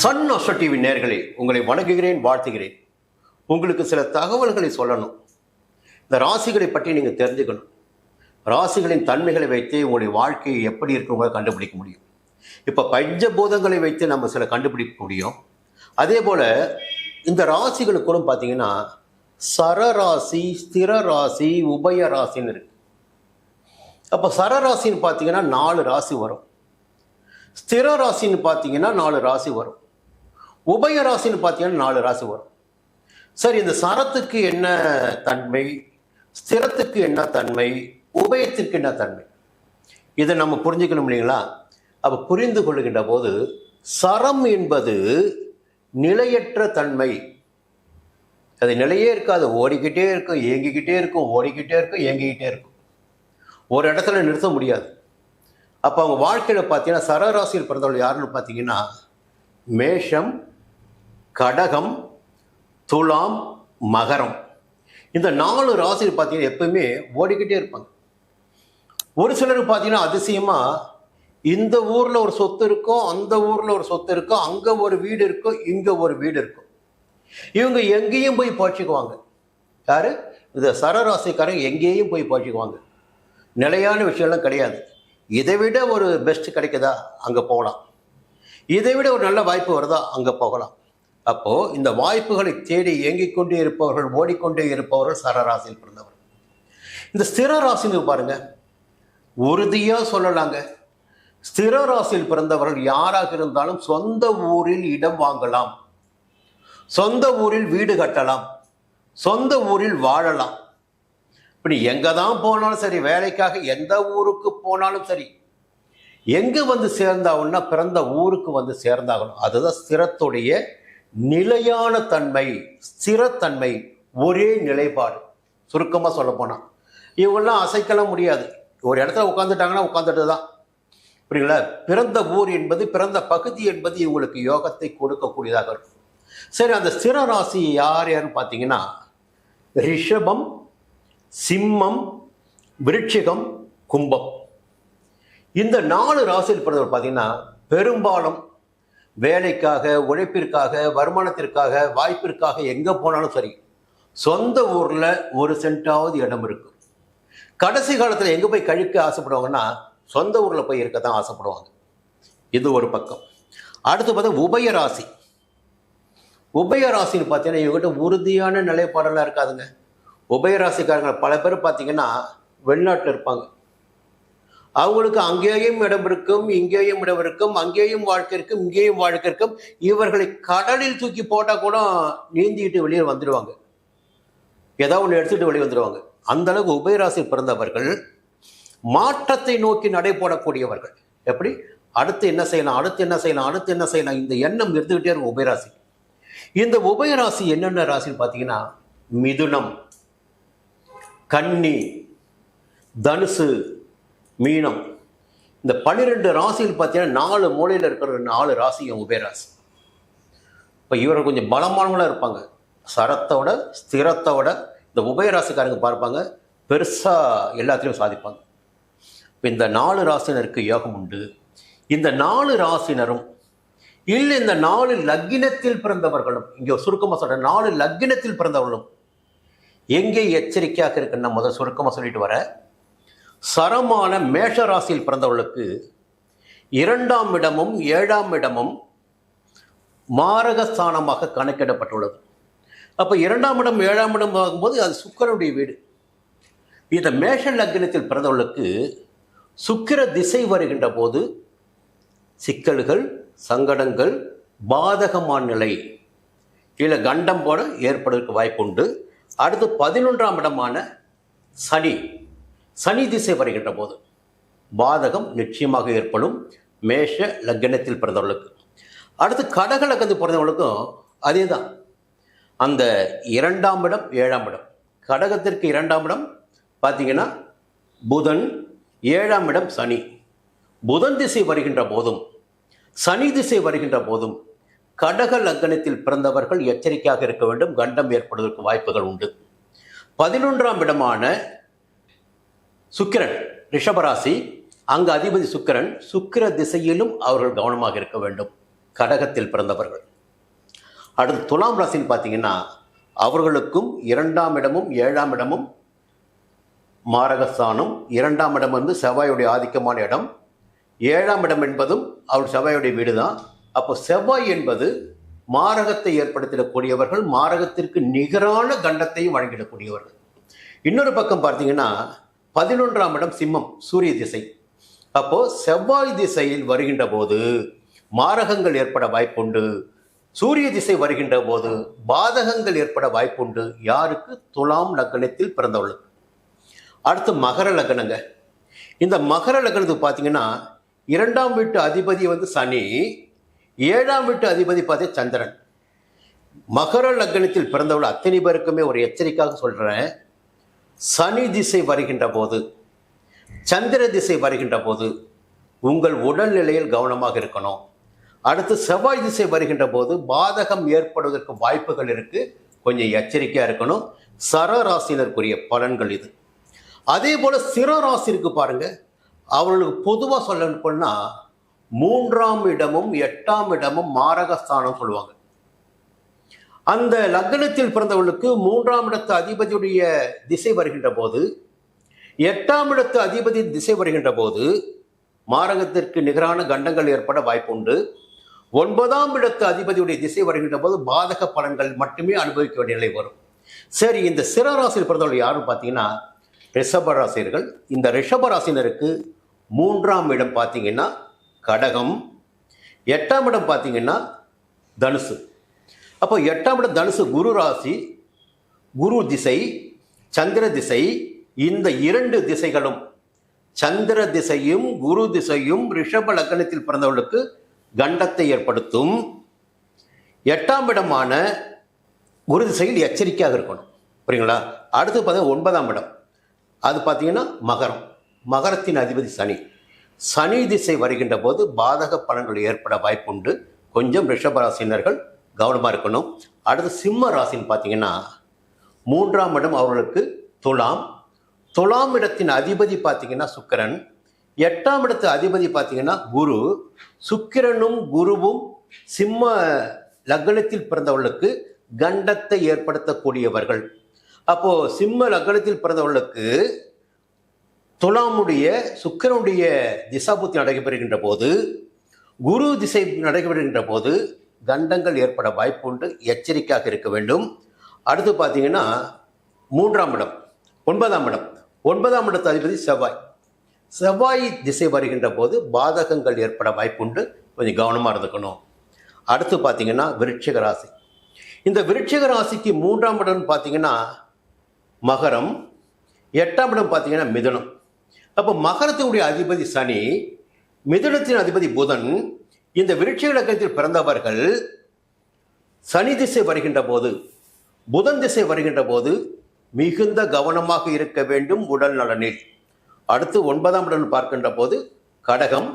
Sun அசோ TV நேர்களே உங்களை வணங்குகிறேன் வாழ்த்துகிறேன். உங்களுக்கு சில தகவல்களை சொல்லணும். இந்த ராசிகளை பற்றி நீங்கள் தெரிஞ்சுக்கணும். ராசிகளின் தன்மைகளை வைத்து உங்களுடைய வாழ்க்கை எப்படி இருக்குங்கிறத கண்டுபிடிக்க முடியும். இப்போ பஞ்சபூதங்களை வைத்து நம்ம சில கண்டுபிடிக்க முடியும். அதே போல் இந்த ராசிகளுக்குள்ள பார்த்தீங்கன்னா சரராசி ஸ்திர ராசி உபய ராசின்னு இருக்கு. அப்போ சரராசின்னு பார்த்தீங்கன்னா நாலு ராசி வரும். ஸ்திர ராசின்னு பார்த்தீங்கன்னா நாலு ராசி வரும். உபய ராசின்னு பார்த்தீங்கன்னா நாலு ராசி வரும். சரி இந்த சரத்துக்கு என்ன தன்மை? ஸ்திரத்துக்கு என்ன தன்மை? உபயத்திற்கு என்ன தன்மை? இதை நம்ம புரிஞ்சுக்கணும் இல்லைங்களா? அப்போ புரிந்து கொள்ளுகின்ற போது சரம் என்பது நிலையற்ற தன்மை. அது நிலையே இருக்காது. ஓடிக்கிட்டே இருக்கும் இயங்கிக்கிட்டே இருக்கும் ஓடிக்கிட்டே இருக்கும் இயங்கிக்கிட்டே இருக்கும். ஒரு இடத்துல நிறுத்த முடியாது. அப்போ அவங்க வாழ்க்கையில் பார்த்தீங்கன்னா சரராசியில் பிறந்தவர்கள் யாருன்னு பார்த்தீங்கன்னா மேஷம் கடகம் துலாம் மகரம். இந்த நாலு ராசியில் பார்த்தீங்கன்னா எப்பவுமே ஓடிக்கிட்டே இருப்பாங்க. ஒரு சிலர் பார்த்தீங்கன்னா அதிசயமாக இந்த ஊரில் ஒரு சொத்து இருக்கும் அந்த ஊரில் ஒரு சொத்து இருக்கும் அங்கே ஒரு வீடு இருக்கும் இங்கே ஒரு வீடு இருக்கும் இவங்க எங்கேயும் போய் பழச்சிக்குவாங்க யார்? இந்த சரராசிக்காரங்க எங்கேயும் போய் பழச்சிக்குவாங்க நிலையான விஷயம்லாம் கிடையாது. இதை விட ஒரு பெஸ்ட் கிடைக்குதா? அங்கே போகலாம். இதை விட ஒரு நல்ல வாய்ப்பு வருதா? அங்கே போகலாம். அப்போது இந்த வாய்ப்புகளை தேடி இயங்கிக் கொண்டே இருப்பவர்கள் ஓடிக்கொண்டே இருப்பவர்கள் சரராசியில் பிறந்தவர். இந்த ஸ்திர ராசின்னு பாருங்க. உறுதியாக சொல்லலாங்க. ஸ்திர ராசியில் பிறந்தவர்கள் யாராக இருந்தாலும் சொந்த ஊரில் இடம் வாங்கலாம். சொந்த ஊரில் வீடு கட்டலாம். சொந்த ஊரில் வாழலாம். இப்படி எங்கே தான் போனாலும் சரி வேலைக்காக எந்த ஊருக்கு போனாலும் சரி எங்கே வந்து சேர்ந்தாகணும்னா பிறந்த ஊருக்கு வந்து சேர்ந்தாகணும். அதுதான் ஸ்திரத்துடைய நிலையான தன்மை ஸ்திரத்தன்மை ஒரே நிலைப்பாடு. சுருக்கமாக சொல்ல போனால் இவங்கெல்லாம் அசைக்கலாம் முடியாது. ஒரு இடத்துல உட்காந்துட்டாங்கன்னா உட்காந்துட்டு தான் புரியுங்களா பிறந்த ஊர் என்பது பிறந்த பகுதி என்பது இவங்களுக்கு யோகத்தை கொடுக்கக்கூடியதாக இருக்கும். சரி அந்த ஸ்திர ராசி யார் யாருன்னு பார்த்தீங்கன்னா ரிஷபம் சிம்மம் விருட்சிகம் கும்பம். இந்த நாலு ராசியில் பிறந்தவர் பார்த்தீங்கன்னா பெரும்பாலும் வேலைக்காக உழைப்பிற்காக வருமானத்திற்காக வாய்ப்பிற்காக எங்கே போனாலும் சரி சொந்த ஊரில் ஒரு சென்டாவது இடம் இருக்கும் கடைசி காலத்தில் எங்கே போய் கழிக்க ஆசைப்படுவாங்கன்னா சொந்த ஊரில் போய் இருக்க தான் ஆசைப்படுவாங்க. இது ஒரு பக்கம். அடுத்து பார்த்தா உபய ராசி. உபய ராசின்னு பார்த்தீங்கன்னா இவங்ககிட்ட உறுதியான நிலைப்பாடெல்லாம் இருக்காதுங்க. உபயராசிக்காரங்க பல பேர் பார்த்தீங்கன்னா வெளிநாட்டில் இருப்பாங்க. அவங்களுக்கு அங்கேயும் இடம் இருக்கும் இங்கேயும் இடம் இருக்கும் அங்கேயும் வாழ்க்கை இருக்கும் இங்கேயும் வாழ்க்கை இருக்கும். இவர்களை கடலில் தூக்கி போட்டால் கூட நீந்திக்கிட்டு வெளியே வந்துடுவாங்க ஏதாவது ஒன்று எடுத்துகிட்டு வெளியே வந்துடுவாங்க அந்த அளவுக்கு உபயராசி பிறந்தவர்கள் மாற்றத்தை நோக்கி நடைபோடக்கூடியவர்கள் எப்படி? அடுத்து என்ன செய்யலாம் அடுத்து என்ன செய்யலாம் அடுத்து என்ன செய்யலாம் இந்த எண்ணம் இருந்துகிட்டே இருக்கும் உபயராசி. இந்த உபயராசி என்னென்ன ராசின்னு பார்த்தீங்கன்னா மிதுனம் கன்னி தனுசு மீனம். இந்த பன்னிரெண்டு ராசியில் பார்த்தீங்கன்னா நாலு மூலையில் இருக்கிற நாலு ராசியும் உபயராசி இப்போ இவர்கள் கொஞ்சம் பலமானவங்களாக இருப்பாங்க. சரத்தோட ஸ்திரத்தோட இந்த உபயராசிக்காரங்க பார்ப்பாங்க. பெருசாக எல்லாத்துலேயும் சாதிப்பாங்க. இப்போ இந்த நாலு ராசினருக்கு யோகம் உண்டு. இந்த நாலு ராசினரும் இல்லை இந்த நாலு லக்கினத்தில் பிறந்தவர்களும் இங்கே சுருக்கமாக சொல்கிறேன் நாலு லக்கினத்தில் பிறந்தவர்களும் எங்கே எச்சரிக்கையாக இருக்குன்னு முதல் சுருக்கமாக சொல்லிட்டு வர சரமான மேஷ ராசியில் பிறந்தவர்களுக்கு இரண்டாம் இடமும் ஏழாம் இடமும் மாரகஸ்தானமாக கணக்கிடப்பட்டுள்ளது. அப்போ இரண்டாம் இடம் ஏழாம் இடம் ஆகும்போது அது சுக்கரனுடைய வீடு. இந்த மேஷ லக்னத்தில் பிறந்தவர்களுக்கு சுக்கிர திசை வருகின்ற போது சிக்கல்கள் சங்கடங்கள் பாதகமான நிலை கீழே கண்டம் போல ஏற்படுவதற்கு வாய்ப்புண்டு. அடுத்து பதினொன்றாம் இடமான சனி. சனி திசை வருகின்ற போது பாதகம் நிச்சயமாக ஏற்படும் மேஷ லக்னத்தில் பிறந்தவர்களுக்கு. அடுத்து கடக லக்னத்தில் பிறந்தவர்களுக்கும் அதே தான் அந்த இரண்டாம் இடம் ஏழாம் இடம். கடகத்திற்கு இரண்டாம் இடம் பார்த்தீங்கன்னா புதன் ஏழாம் இடம் சனி. புதன் திசை வருகின்ற போதும் சனி திசை வருகின்ற போதும் கடக லக்னத்தில் பிறந்தவர்கள் எச்சரிக்கையாக இருக்க வேண்டும். கண்டம் ஏற்படுவதற்கு வாய்ப்புகள் உண்டு. பதினொன்றாம் இடமான சுக்கிரன் ரிஷபராசி. அங்கு அதிபதி சுக்கிரன் சுக்கிர திசையிலும் அவர்கள் கவனமாக இருக்க வேண்டும். கடகத்தில் பிறந்தவர்கள். அடுத்து துலாம் ராசின்னு பார்த்தீங்கன்னா அவர்களுக்கும் இரண்டாம் இடமும் ஏழாம் இடமும் மாரகஸ்தானம். இரண்டாம் இடம் வந்து செவ்வாயுடைய ஆதிக்கமான இடம். ஏழாம் இடம் என்பதும் அவர் செவ்வாயுடைய வீடு தான் அப்போ செவ்வாய் என்பது மாரகத்தை ஏற்படுத்திடக்கூடியவர்கள் மாரகத்திற்கு நிகரான கண்டத்தையும் வழங்கிடக்கூடியவர்கள். இன்னொரு பக்கம் பார்த்தீங்கன்னா பதினொன்றாம் இடம் சிம்மம் சூரிய திசை. அப்போ செவ்வாய் திசையில் வருகின்ற போது மாரகங்கள் ஏற்பட வாய்ப்புண்டு. சூரிய திசை வருகின்ற போது பாதகங்கள் ஏற்பட வாய்ப்புண்டு. யாருக்கு? துலாம் லக்னத்தில் பிறந்தவளுக்கு அடுத்து மகர லக்னங்க. இந்த மகர லக்னத்துக்கு பார்த்தீங்கன்னா இரண்டாம் வீட்டு அதிபதி வந்து சனி ஏழாம் வீட்டு அதிபதி பார்த்தே சந்திரன். மகர லக்னத்தில் பிறந்தவள் அத்தனை பேருக்குமே ஒரு எச்சரிக்கையாக சொல்கிறேன் சனி திசை வருகின்ற போது சந்திர திசை வருகின்ற போது உங்கள் உடல்நிலையில் கவனமாக இருக்கணும். அடுத்து செவ்வாய் திசை வருகின்ற போது பாதகம் ஏற்படுவதற்கு வாய்ப்புகள் இருக்கு. கொஞ்சம் எச்சரிக்கையாக இருக்கணும். சரராசினருக்குரிய பலன்கள் இது. அதே போல சிறராசி இருக்கு பாருங்க. அவர்களுக்கு பொதுவாக சொல்லணும்னா மூன்றாம் இடமும் எட்டாம் இடமும் மாரகஸ்தானம் சொல்லுவாங்க. அந்த லக்னத்தில் பிறந்தவர்களுக்கு மூன்றாம் இடத்து அதிபதியுடைய திசை வருகின்ற போது எட்டாம் இடத்து அதிபதி திசை வருகின்ற போது மாரகத்திற்கு நிகரான கண்டங்கள் ஏற்பட வாய்ப்புண்டு. ஒன்பதாம் இடத்து அதிபதியுடைய திசை வருகின்ற போது பாதக பலன்கள் மட்டுமே அனுபவிக்க வேண்டிய நிலை வரும். சரி இந்த சிறராசியில் பிறந்தவர்கள் யாரும் பார்த்தீங்கன்னா ரிஷபராசியர்கள் இந்த ரிஷபராசினருக்கு மூன்றாம் இடம் பார்த்தீங்கன்னா கடகம். எட்டாம் இடம் பார்த்தீங்கன்னா தனுசு. அப்போ எட்டாம் இடம் தனுசு குரு ராசி குரு திசை சந்திர திசை. இந்த இரண்டு திசைகளும் சந்திர திசையும் குரு திசையும் ரிஷப லக்னத்தில் பிறந்தவர்களுக்கு கண்டத்தை ஏற்படுத்தும். எட்டாம் இடமான குரு திசையில் எச்சரிக்கையாக இருக்கணும். புரியுங்களா? அடுத்து பார்த்தீங்கன்னா ஒன்பதாம் இடம். அது பார்த்தீங்கன்னா மகரம். மகரத்தின் அதிபதி சனி. சனி திசை வருகின்ற போது பாதக பலன்கள் ஏற்பட வாய்ப்புண்டு. கொஞ்சம் ரிஷபராசினர்கள் கவனமாக இருக்கணும். அடுத்து சிம்ம ராசின்னு பார்த்தீங்கன்னா மூன்றாம் இடம் அவர்களுக்கு துலாம். துலாம் இடத்தின் அதிபதி பார்த்தீங்கன்னா சுக்கிரன். எட்டாம் இடத்து அதிபதி பார்த்தீங்கன்னா குரு. சுக்கிரனும் குருவும் சிம்ம லக்னத்தில் பிறந்தவர்களுக்கு கண்டத்தை ஏற்படுத்தக்கூடியவர்கள். அப்போது சிம்ம லக்னத்தில் பிறந்தவர்களுக்கு துலாமுடைய சுக்கிரனுடைய திசாபுத்தி நடைபெறுகின்ற போது குரு திசை நடைபெறுகின்ற போது கண்டங்கள் ஏற்பட வாய்ப்புண்டு எச்சரிக்கையாக இருக்க வேண்டும். அடுத்து பார்த்தீங்கன்னா மூன்றாம் இடம் ஒன்பதாம் இடம். ஒன்பதாம் இடத்து அதிபதி செவ்வாய். செவ்வாய் திசை வருகின்ற போது பாதகங்கள் ஏற்பட வாய்ப்புண்டு கொஞ்சம் கவனமாக இருந்துக்கணும். அடுத்து பார்த்தீங்கன்னா விருட்சிக ராசி. இந்த விருட்சிக ராசிக்கு மூன்றாம் இடம்னு பார்த்தீங்கன்னா மகரம். எட்டாம் இடம் பார்த்தீங்கன்னா மிதுனம். அப்போ மகரத்தினுடைய அதிபதி சனி மிதுனத்தின் அதிபதி புதன். இந்த விருட்சிக லக்கணத்தில் பிறந்தவர்கள் சனி திசை வருகின்ற போது புதன் திசை வருகின்ற போது மிகுந்த கவனமாக இருக்க வேண்டும் உடல் நலனில். அடுத்து ஒன்பதாம் இடம் பார்க்கின்ற போது கடகம்.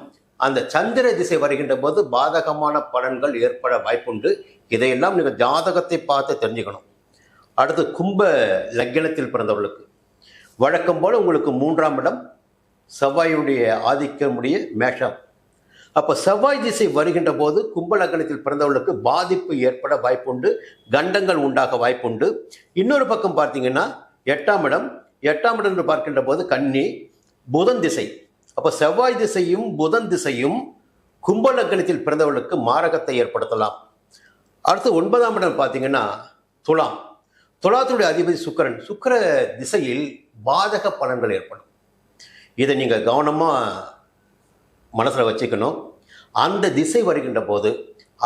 அந்த சந்திர திசை வருகின்ற போது பாதகமான பலன்கள் ஏற்பட வாய்ப்புண்டு. இதையெல்லாம் நீங்கள் ஜாதகத்தை பார்த்து தெரிஞ்சுக்கணும். அடுத்து கும்ப லக்னத்தில் பிறந்தவர்களுக்கு. வழக்கம் போல் உங்களுக்கு மூன்றாம் இடம் செவ்வாயுடைய ஆதிக்கமுடைய மேஷம். அப்போ செவ்வாய் திசை வருகின்ற போது கும்பலக்கணத்தில் பிறந்தவர்களுக்கு பாதிப்பு ஏற்பட வாய்ப்புண்டு கண்டங்கள் உண்டாக வாய்ப்புண்டு. இன்னொரு பக்கம் பார்த்தீங்கன்னா எட்டாம் இடம். எட்டாம் இடம் என்று பார்க்கின்ற போது கன்னி புதன் திசை. அப்போ செவ்வாய் திசையும் புதன் திசையும் கும்பலக்கணத்தில் பிறந்தவர்களுக்கு மாரகத்தை ஏற்படுத்தலாம். அடுத்து ஒன்பதாம் இடம் பார்த்தீங்கன்னா துலாம். துலாத்துடைய அதிபதி சுக்கிரன் சுக்கர திசையில் பாதக பலன்கள் ஏற்படும். இதை நீங்கள் கவனமாக மனசில் வச்சுக்கணும். அந்த திசை வருகின்ற போது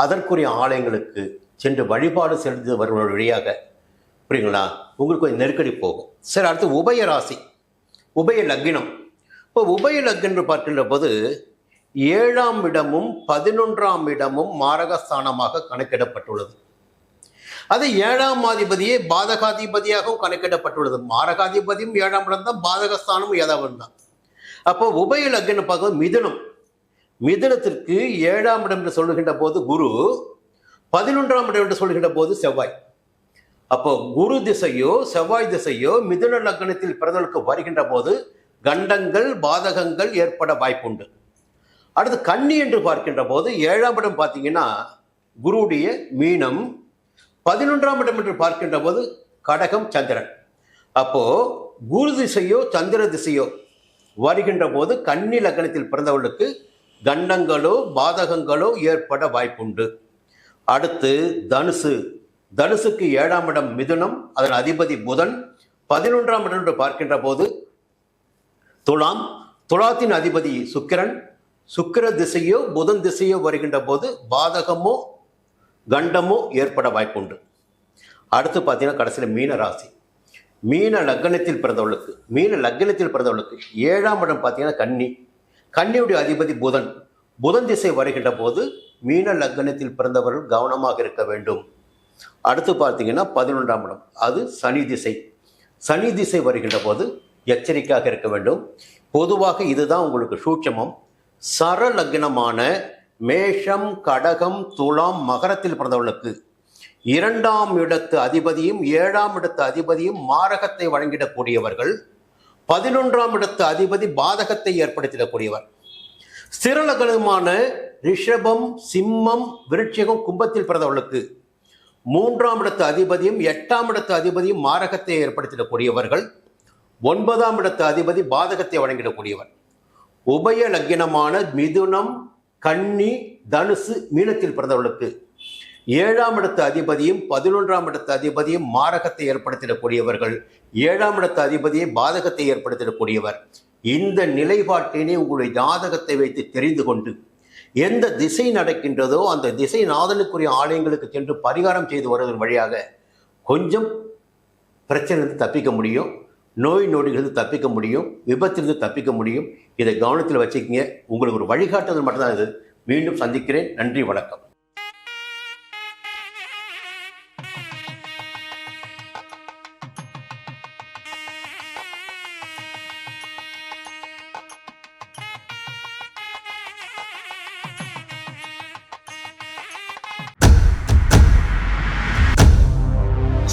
அதற்குரிய ஆலயங்களுக்கு சென்று வழிபாடு செலுத்தி வருவதன் வழியாக புரியுங்களா உங்களுக்கு கொஞ்சம் நெருக்கடி போகும். சரி அடுத்து உபய ராசி. உபய லக்னம். இப்போ உபய லக்னம் பார்க்கின்ற போது ஏழாம் இடமும் பதினொன்றாம் இடமும் மாரகஸ்தானமாக கணக்கிடப்பட்டுள்ளது. அது ஏழாம் அதிபதியே பாதகாதிபதியாகவும் கணக்கிடப்பட்டுள்ளது. மாரகாதிபதியும் ஏழாம் இடம் தான் பாதகஸ்தானமும் ஏதாவது தான் அப்போ உபய லக்னம் பார்க்கும்போது மிதுனம். மிதுனத்திற்கு ஏழாம் இடம் என்று சொல்லுகின்ற போது குரு பதினொன்றாம் இடம் என்று சொல்லுகின்ற போது செவ்வாய். அப்போ குரு திசையோ செவ்வாய் திசையோ மிதுன லக்னத்தில் பிறந்தவர்களுக்கு வருகின்ற போது கண்டங்கள் பாதகங்கள் ஏற்பட வாய்ப்புண்டு. அடுத்து கன்னி என்று பார்க்கின்ற போது ஏழாம் இடம் பார்த்தீங்கன்னா குருடைய மீனம் பதினொன்றாம் இடம் என்று பார்க்கின்ற போது கடகம் சந்திரன். அப்போ குரு திசையோ சந்திர திசையோ வருகின்ற போது கன்னி லக்னத்தில் பிறந்தவர்களுக்கு கண்டங்களோ பாதகங்களோ ஏற்பட வாய்ப்புண்டு. அடுத்து தனுசு. தனுசுக்கு ஏழாம் இடம் மிதுனம் அதன் அதிபதி புதன். பதினொன்றாம் இடம் என்று பார்க்கின்ற போது துலாம். துலாத்தின் அதிபதி சுக்கிரன். சுக்கிர திசையோ புதன் திசையோ வருகின்ற போது பாதகமோ கண்டமோ ஏற்பட வாய்ப்புண்டு. அடுத்து பார்த்தீங்கன்னா கடைசியில் மீன ராசி. மீன லக்னத்தில் பிறந்தவளுக்கு மீன லக்னத்தில் பிறந்தவளுக்கு ஏழாம் இடம் பார்த்தீங்கன்னா கன்னி. கன்னியுடைய அதிபதி புதன் புதன் திசை வருகின்ற போது மீன லக்னத்தில் பிறந்தவர்கள் கவனமாக இருக்க வேண்டும். அடுத்து பார்த்தீங்கன்னா பதினொன்றாம் இடம் அது சனி திசை. சனி திசை வருகின்ற போது எச்சரிக்கையாக இருக்க வேண்டும். பொதுவாக இதுதான் உங்களுக்கு சூட்சமம். சரலக்னமான மேஷம் கடகம் துலாம் மகரத்தில் பிறந்தவர்களுக்கு இரண்டாம் இடத்து அதிபதியும் ஏழாம் இடத்து அதிபதியும் மாரகத்தை வழங்கிடக்கூடியவர்கள் பதினொன்றாம் இடத்து அதிபதி பாதகத்தை ஏற்படுத்திடக்கூடியவர். ஸ்திரலகனமான ரிஷபம் சிம்மம் விருட்சிகம் கும்பத்தில் பிறந்தவர்களுக்கு மூன்றாம் இடத்து அதிபதியும் எட்டாம் இடத்து அதிபதியும் மாரகத்தை ஏற்படுத்திடக்கூடியவர்கள் ஒன்பதாம் இடத்து அதிபதி பாதகத்தை வழங்கிடக்கூடியவர் உபய லக்கினமான மிதுனம் கன்னி தனுசு மீனத்தில் பிறந்தவர்களுக்கு ஏழாம் இடத்து அதிபதியும் பதினொன்றாம் இடத்து அதிபதியும் மாரகத்தை ஏற்படுத்திடக்கூடியவர்கள். ஏழாம் இடத்து அதிபதியை பாதகத்தை ஏற்படுத்திடக்கூடியவர். இந்த நிலைப்பாட்டினை உங்களுடைய ஜாதகத்தை வைத்து தெரிந்து கொண்டு எந்த திசை நடக்கின்றதோ அந்த திசை நாதனுக்குரிய ஆலயங்களுக்கு சென்று பரிகாரம் செய்து வருவதன் வழியாக கொஞ்சம் பிரச்சனையிலிருந்து தப்பிக்க முடியும் நோய் நொடிகளிலிருந்து தப்பிக்க முடியும் விபத்திலிருந்து தப்பிக்க முடியும். இதை கவனத்தில் வச்சுக்கிங்க. உங்களுக்கு ஒரு வழிகாட்டுதல் மட்டும்தான் இது. மீண்டும் சந்திக்கிறேன். நன்றி வணக்கம்.